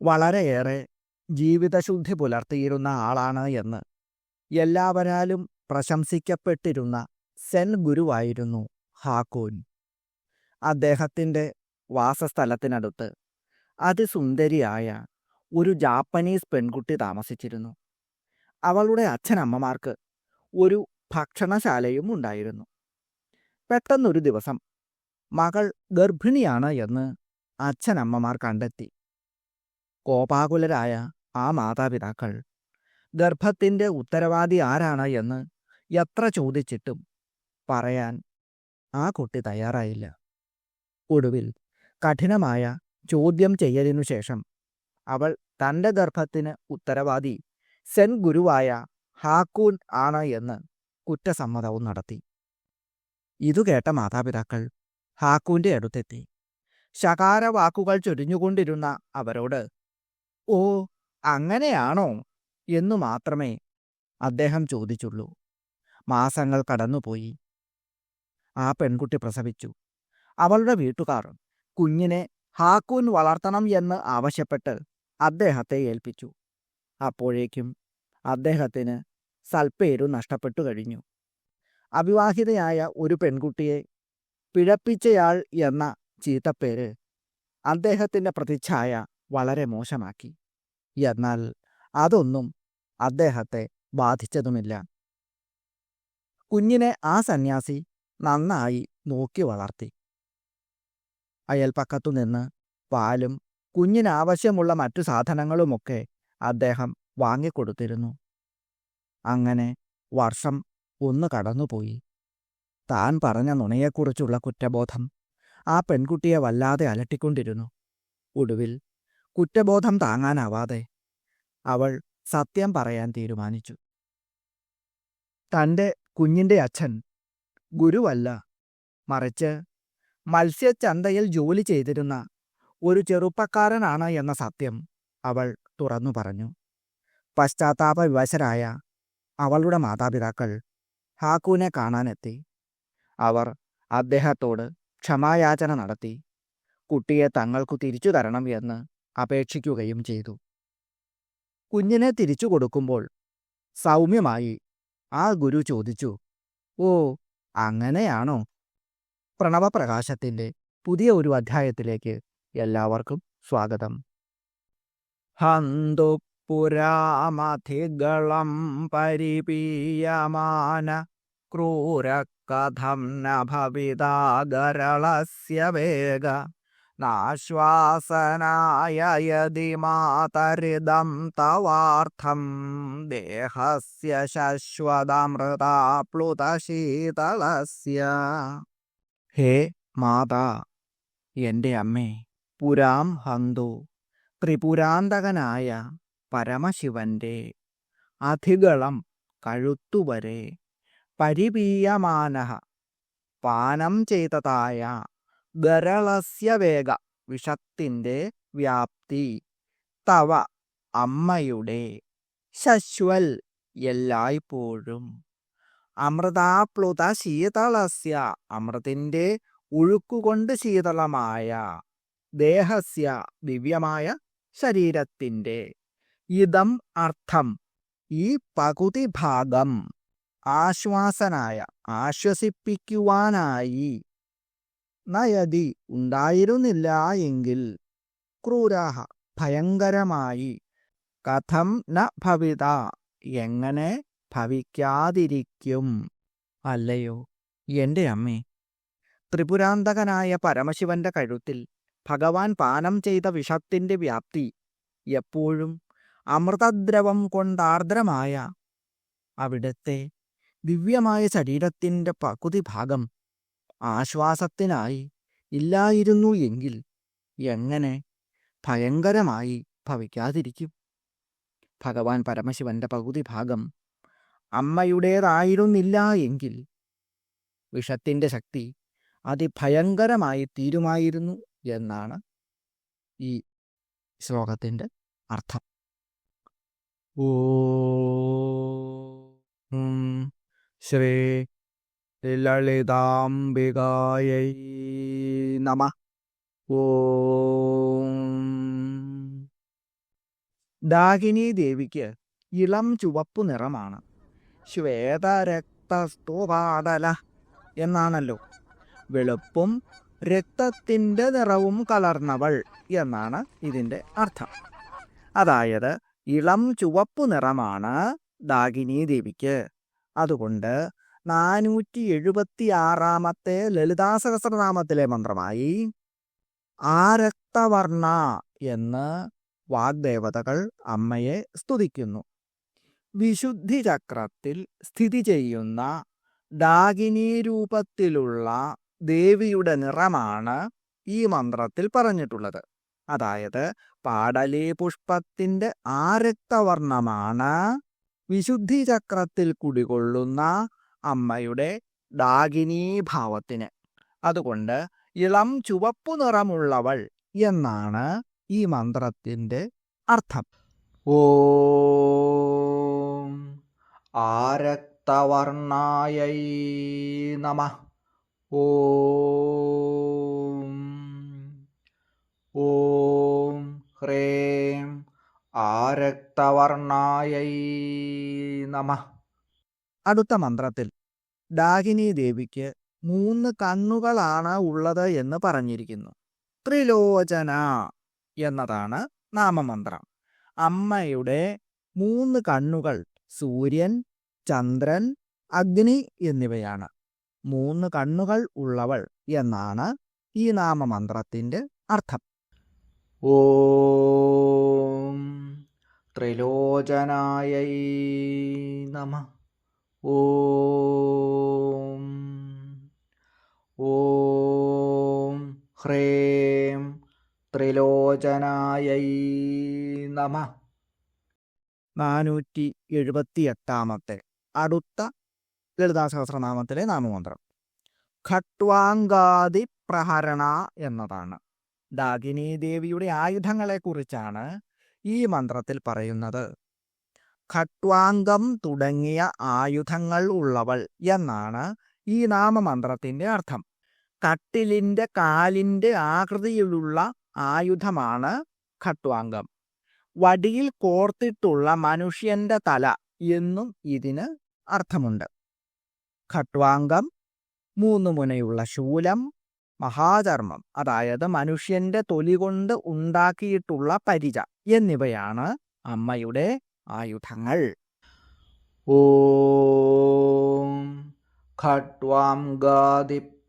വളരെയേറെ ജീവിതശുദ്ധി പുലർത്തിയിരുന്ന ആളാണ് എന്ന് എല്ലാവരാലും പ്രശംസിക്കപ്പെട്ടിരുന്ന സെൻ ഗുരുവായിരുന്നു ഹാക്കോൻ. അദ്ദേഹത്തിന്റെ വാസസ്ഥലത്തിനടുത്ത് അതിസുന്ദരിയായ ഒരു ജാപ്പനീസ് പെൺകുട്ടി താമസിച്ചിരുന്നു. അവളുടെ അച്ഛനമ്മമാർക്ക് ഒരു ഭക്ഷണശാലയും ഉണ്ടായിരുന്നു. പെട്ടെന്നൊരു ദിവസം മകൾ ഗർഭിണിയാണ് എന്ന് അച്ഛനമ്മമാർ കണ്ടെത്തി. കോപാകുലരായ ആ മാതാപിതാക്കൾ ഗർഭത്തിന്റെ ഉത്തരവാദി ആരാണ് എന്ന് എത്ര ചോദിച്ചിട്ടും പറയാൻ ആ കുട്ടി തയ്യാറായില്ല. ഒടുവിൽ കഠിനമായ ചോദ്യം ചെയ്യലിനു ശേഷം അവൾ തന്റെ ഗർഭത്തിന് ഉത്തരവാദി സെൻ ഗുരുവായ ഹാക്കൂൻ ആണ് എന്ന് കുറ്റസമ്മതവും നടത്തി. ഇതു കേട്ട മാതാപിതാക്കൾ ഹാക്കൂന്റെ അടുത്തെത്തി. ശകാര വാക്കുകൾ ചൊരിഞ്ഞുകൊണ്ടിരുന്ന അവരോട് ഓ അങ്ങനെയാണോ എന്നു മാത്രമേ അദ്ദേഹം ചോദിച്ചുള്ളൂ. മാസങ്ങൾ കടന്നുപോയി. ആ പെൺകുട്ടി പ്രസവിച്ചു. അവളുടെ വീട്ടുകാർ കുഞ്ഞിനെ ഹാക്കൂൻ വളർത്തണം എന്ന് ആവശ്യപ്പെട്ട് അദ്ദേഹത്തെ ഏൽപ്പിച്ചു. അപ്പോഴേക്കും അദ്ദേഹത്തിന് സൽപ്പേരു നഷ്ടപ്പെട്ടു കഴിഞ്ഞു. അവിവാഹിതയായ ഒരു പെൺകുട്ടിയെ പിഴപ്പിച്ചയാൾ എന്ന ചീത്തപ്പേര് അദ്ദേഹത്തിന്റെ പ്രതിച്ഛായ വളരെ മോശമാക്കി. എന്നാൽ അതൊന്നും അദ്ദേഹത്തെ ബാധിച്ചതുമില്ല. കുഞ്ഞിനെ ആ സന്യാസി നന്നായി നോക്കി വളർത്തി. അയൽപ്പക്കത്തുനിന്ന് പാലും കുഞ്ഞിനാവശ്യമുള്ള മറ്റു സാധനങ്ങളുമൊക്കെ അദ്ദേഹം വാങ്ങിക്കൊടുത്തിരുന്നു. അങ്ങനെ വർഷം ഒന്ന് കടന്നുപോയി. താൻ പറഞ്ഞ നുണയെക്കുറിച്ചുള്ള കുറ്റബോധം ആ പെൺകുട്ടിയെ വല്ലാതെ അലട്ടിക്കൊണ്ടിരുന്നു. ഒടുവിൽ കുറ്റബോധം താങ്ങാനാവാതെ അവൾ സത്യം പറയാൻ തീരുമാനിച്ചു. തന്റെ കുഞ്ഞിന്റെ അച്ഛൻ ഗുരുവല്ല. മറിച്ച് മത്സ്യച്ചന്തയിൽ ജോലി ചെയ്തിരുന്ന ഒരു ചെറുപ്പക്കാരനാണ് എന്ന സത്യം അവൾ തുറന്നു പറഞ്ഞു. പശ്ചാത്താപ വിവശരായ അവളുടെ മാതാപിതാക്കൾ ഹാക്കൂനെ കാണാനെത്തി. അവർ അദ്ദേഹത്തോട് ക്ഷമായാചന നടത്തി. കുട്ടിയെ തങ്ങൾക്കു തിരിച്ചു തരണം എന്ന് അപേക്ഷിക്കുകയും ചെയ്തു. കുഞ്ഞിനെ തിരിച്ചു കൊടുക്കുമ്പോൾ സൗമ്യമായി ആ ഗുരു ചോദിച്ചു ഓ അങ്ങനെയാണോ? പ്രണവപ്രകാശത്തിന്റെ പുതിയ ഒരു അധ്യായത്തിലേക്ക് എല്ലാവർക്കും സ്വാഗതം. ഹന്തു പുരാമധിഗളം പരിപീയമാന ക്രൂരകഥം നഭവിതാ ഭവിതാഗരളസ്യ വേഗ നാശ്വാസനായ യതി മാതരിദം തവാർത്ഥം. ദേഹസ്യ ശശ്വതമൃതാപ്ലുതശീതളസ്യ. ഹേ മാതാ എന്റെ അമ്മേ പുരാം ഹന്തു ത്രിപുരാന്തകനായ പരമശിവന്റെ അധികളം കഴുത്തുവരെ പരിപീയമാനഃ. പാനം ചെയ്തതായ ഗരളസ്യ വേഗ വിഷത്തിന്റെ വ്യാപ്തി. തവ അമ്മയുടെ ശശ്വൽ എല്ലായ്പ്പോഴും. അമൃതാപ്ലുത ശീതളസ്യ അമൃതിന്റെ ഒഴുക്കുകൊണ്ട് ശീതളമായ ദേഹസ്യ ദിവ്യമായ ശരീരത്തിന്റെ. ഇതം അർത്ഥം ഈ പകുതി ഭാഗം ആശ്വാസനായ ആശ്വസിപ്പിക്കുവാനായി നയതി ഉണ്ടായിരുന്നില്ല എങ്കിൽ ക്രൂരാഹ ഭയങ്കരമായി. കഥം ന ഭവിത എങ്ങനെ ഭവിക്കാതിരിക്കും? അല്ലയോ എന്റെ അമ്മേ. ത്രിപുരാന്തകനായ പരമശിവന്റെ കഴുത്തിൽ ഭഗവാൻ പാനം ചെയ്ത വിഷത്തിന്റെ വ്യാപ്തി എപ്പോഴും അമൃതദ്രവം കൊണ്ടാർദ്രമായ അവിടത്തെ ദിവ്യമായ ശരീരത്തിന്റെ പകുതി ഭാഗം ആശ്വാസത്തിനായി ഇല്ലായിരുന്നു എങ്കിൽ എങ്ങനെ ഭയങ്കരമായി ഭവിക്കാതിരിക്കും? ഭഗവാൻ പരമശിവന്റെ പകുതി ഭാഗം അമ്മയുടേതായിരുന്നില്ല എങ്കിൽ വിഷത്തിന്റെ ശക്തി അതിഭയങ്കരമായി തീരുമായിരുന്നു എന്നാണ് ഈ ശ്ലോകത്തിന്റെ അർത്ഥം. ഓ ശ്രീ ലളിതാംബികായൈ നമ. ഓ. ഡാകിനി ദേവിക്ക് ഇളം ചുവപ്പ് നിറമാണ്. ശ്വേതരക്തസ്തുപാതല എന്നാണല്ലോ. വെളുപ്പും രക്തത്തിന്റെ നിറവും കലർന്നവൾ എന്നാണ് ഇതിന്റെ അർത്ഥം. അതായത് ഇളം ചുവപ്പ് നിറമാണ് ദാഗിനി ദേവിക്ക്. അതുകൊണ്ട് നാനൂറ്റി എഴുപത്തി ആറാമത്തെ ലളിതാ സഹസ്രനാമത്തിലെ മന്ത്രമായി ആരക്തവർണ എന്ന് വാഗ്ദേവതകൾ അമ്മയെ സ്തുതിക്കുന്നു. വിശുദ്ധി ചക്രത്തിൽ സ്ഥിതി ചെയ്യുന്ന ഡാഗിനി രൂപത്തിലുള്ള ദേവിയുടെ നിറമാണ് ഈ മന്ത്രത്തിൽ പറഞ്ഞിട്ടുള്ളത്. അതായത് പാടലി പുഷ്പത്തിന്റെ ആരക്തവർണമാണ് വിശുദ്ധി ചക്രത്തിൽ കുടികൊള്ളുന്ന അമ്മയുടെ ഡാഗിനീഭാവത്തിന് അതുകൊണ്ട് ഇളം ചുവപ്പു നിറമുള്ളവൾ എന്നാണ് ഈ മന്ത്രത്തിന്റെ അർത്ഥം. ഓ ആരക്തവർണായൈ നമ. ഓം ഓം ഹ്രേം ആരക്തവർണായൈ നമ. അടുത്ത മന്ത്രത്തിൽ ഡാകിനി ദേവിക്ക് മൂന്ന് കണ്ണുകളാണ് ഉള്ളത് എന്ന് പറഞ്ഞിരിക്കുന്നു. ത്രിലോചന എന്നതാണ് നാമമന്ത്രം. അമ്മയുടെ മൂന്ന് കണ്ണുകൾ സൂര്യൻ ചന്ദ്രൻ അഗ്നി എന്നിവയാണ്. മൂന്ന് കണ്ണുകൾ ഉള്ളവൾ എന്നാണ് ഈ നാമമന്ത്രത്തിന്റെ അർത്ഥം. ഓ ത്രിലോചനായ നമ. ഓം ഹ്രേം ത്രിലോചനായൈ നമ. നാനൂറ്റി എഴുപത്തിയെട്ടാമത്തെ അടുത്ത ലളിതാ സഹസ്രനാമത്തിലെ നാമമന്ത്രം. ഖട്വാങ്കാതി പ്രഹരണ എന്നതാണ്. ദാഗിനി ദേവിയുടെ ആയുധങ്ങളെക്കുറിച്ചാണ് ഈ മന്ത്രത്തിൽ പറയുന്നത്. ഖട്വാംഗം തുടങ്ങിയ ആയുധങ്ങൾ ഉള്ളവൾ എന്നാണ് ഈ നാമമന്ത്രത്തിന്റെ അർത്ഥം. കട്ടിലിന്റെ കാലിന്റെ ആകൃതിയിലുള്ള ആയുധമാണ് ഖട്വാംഗം വടിയിൽ കോർത്തിട്ടുള്ള മനുഷ്യന്റെ തല എന്നും ഇതിന് അർത്ഥമുണ്ട്. ഖട്വാംഗം മൂന്ന് മുനയുള്ള ശൂലം മഹാധർമ്മം അതായത് മനുഷ്യന്റെ തൊലി കൊണ്ട് ഉണ്ടാക്കിയിട്ടുള്ള പരിച എന്നിവയാണ് അമ്മയുടെ ആയുധങ്ങൾ. ഓം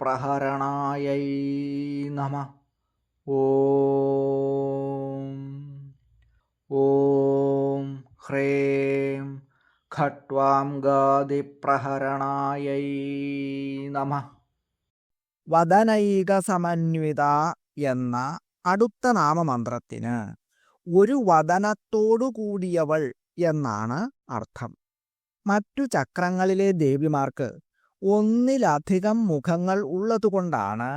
ഖട്വാംഗാദിപ്രഹരണായൈ നമ. ഓം ഓം ഗാദി പ്രഹരണായൈ നമ. വദനൈക സമന്വിത എന്ന അടുത്ത നാമമന്ത്രത്തിന് ഒരു വദനത്തോടു കൂടിയവൾ എന്നാണ് അർത്ഥം. മറ്റു ചക്രങ്ങളിലെ ദേവിമാർക്ക് ഒന്നിലധികം മുഖങ്ങൾ ഉള്ളതുകൊണ്ടാണ്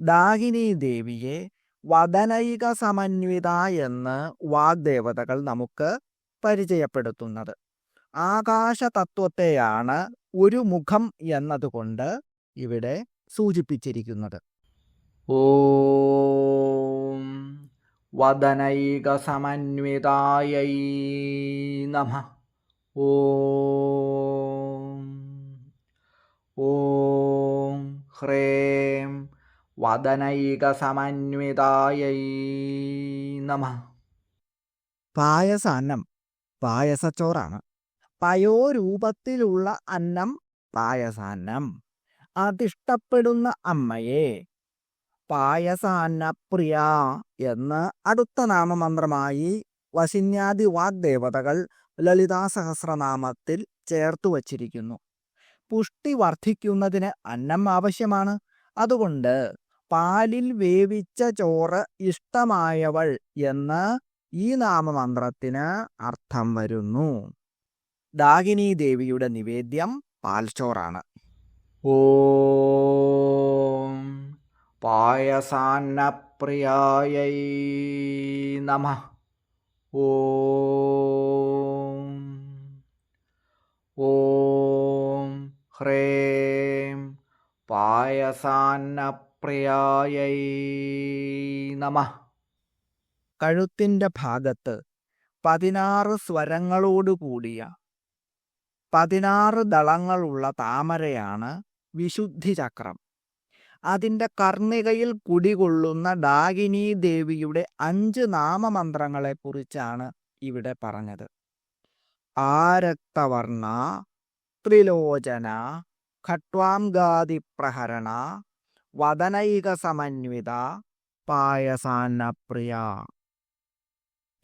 ഡാഹിനി ദേവിയെ വദനൈക സമന്വിത എന്ന് വാഗ്ദേവതകൾ നമുക്ക് പരിചയപ്പെടുത്തുന്നത്. ആകാശതത്വത്തെയാണ് ഒരു മുഖം എന്നതുകൊണ്ട് ഇവിടെ സൂചിപ്പിച്ചിരിക്കുന്നത്. ഓം വദനൈകസമന്വിതായൈ നമ. ഓം ഓം ഹ്രേം വദനൈകസമന്വിതായൈ നമ പായസാന്നം പായസച്ചോറാണ്. പയോരൂപത്തിലുള്ള അന്നം പായസാന്നം. അതിഷ്ടപ്പെടുന്ന അമ്മയെ പായസാന്നപ്രിയ എന്ന് അടുത്ത നാമമന്ത്രമായി വശിന്യാദി വാഗ്ദേവതകൾ ലളിതാ സഹസ്രനാമത്തിൽ ചേർത്തു വച്ചിരിക്കുന്നു. പുഷ്ടി വർദ്ധിക്കുന്നതിന് അന്നം ആവശ്യമാണ്. അതുകൊണ്ട് പാലിൽ വേവിച്ച ചോറ് ഇഷ്ടമായവൾ എന്ന് ഈ നാമമന്ത്രത്തിന് അർത്ഥം വരുന്നു. ദാഗിനി ദേവിയുടെ നിവേദ്യം പാൽച്ചോറാണ് ഓം പായസാന്നപ്രിയായൈ നമ. ഓം ഓം ഹ്രേം പായസാന്നപ്രിയായൈ നമ. കഴുത്തിന്റെ ഭാഗത്ത് പതിനാറ് സ്വരങ്ങളോട് കൂടിയ പതിനാറ് ദളങ്ങളുള്ള താമരയാണ് വിശുദ്ധി ചക്രം അതിന്റെ കർണികയിൽ കുടികൊള്ളുന്ന ഡാഗിനി ദേവിയുടെ അഞ്ച് നാമമന്ത്രങ്ങളെക്കുറിച്ചാണ് ഇവിടെ പറഞ്ഞത്. ആരക്തവർണ ത്രിലോചന ഖട്വാംഗാദിപ്രഹരണ വദനൈക സമന്വിത പായസാന്നപ്രിയ.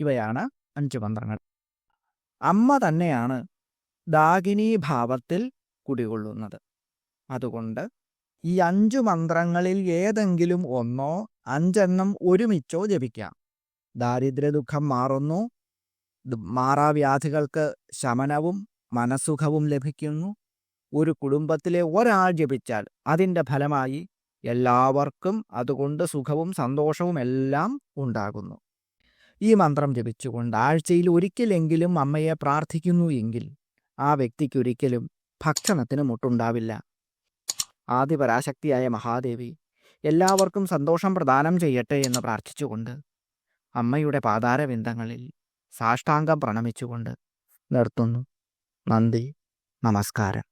ഇവയാണ് അഞ്ച് മന്ത്രങ്ങൾ. അമ്മ തന്നെയാണ് ഭാവത്തിൽ കുടികൊള്ളുന്നത്. അതുകൊണ്ട് ഈ അഞ്ചു മന്ത്രങ്ങളിൽ ഏതെങ്കിലും ഒന്നോ അഞ്ചെണ്ണം ഒരുമിച്ചോ ജപിക്കാം. ദാരിദ്ര്യ ദുഃഖം മാറുന്നു മാറാവ്യാധികൾക്ക് ശമനവും മനസുഖവും ലഭിക്കുന്നു. ഒരു കുടുംബത്തിലെ ഒരാൾ ജപിച്ചാൽ അതിന്റെ ഫലമായി എല്ലാവർക്കും അതുകൊണ്ട് സുഖവും സന്തോഷവും എല്ലാം ഉണ്ടാകുന്നു. ഈ മന്ത്രം ജപിച്ചുകൊണ്ട് ആഴ്ചയിൽ ഒരിക്കലെങ്കിലും അമ്മയെ പ്രാർത്ഥിക്കുന്നു എങ്കിൽ ആ വ്യക്തിക്കൊരിക്കലും ഭക്ഷണത്തിന് മുട്ടുണ്ടാവില്ല. ആദിപരാശക്തിയായ മഹാദേവി എല്ലാവർക്കും സന്തോഷം പ്രദാനം ചെയ്യട്ടെ എന്ന് പ്രാർത്ഥിച്ചുകൊണ്ട് അമ്മയുടെ പാതാരവിന്ദങ്ങളിൽ സാഷ്ടാംഗം പ്രണമിച്ചുകൊണ്ട് നിർത്തുന്നു. നന്ദി നമസ്കാരം.